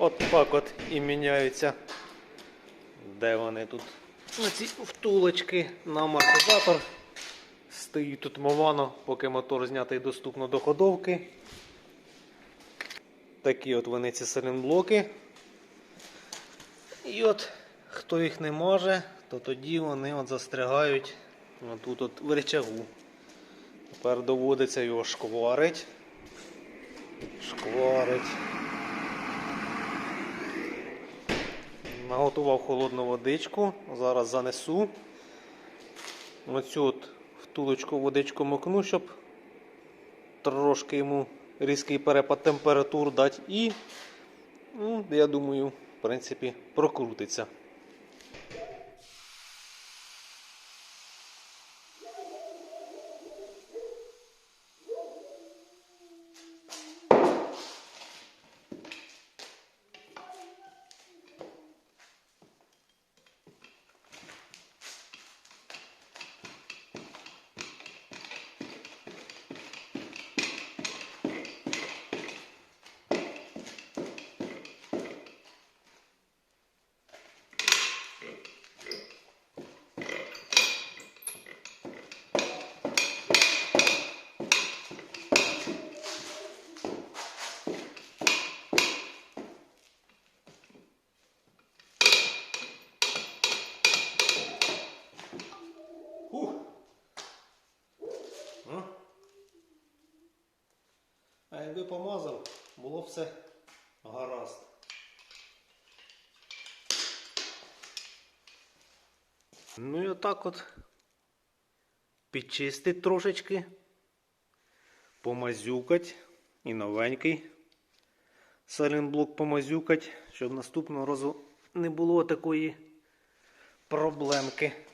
От так от і міняються. Де вони тут? На ці втулочки на амортизатор. Стоїть тут мовано, поки мотор знятий доступно до ходовки. Такі от вони ці салінблоки. І от хто їх не може, то тоді вони от застрягають тут от в речагу. Тепер доводиться його шкварить. Шкварить. Наготував холодну водичку. Зараз занесу. Оцю от втулочку водичку мокну, щоб трошки йому різкий перепад температур дати. І, ну, я думаю, в принципі, прокрутиться. А? А якби помазав, було б все гаразд. Ну і отак от підчистить трошечки, помазюкать і новенький салінблок помазюкать, щоб наступного разу не було такої проблемки.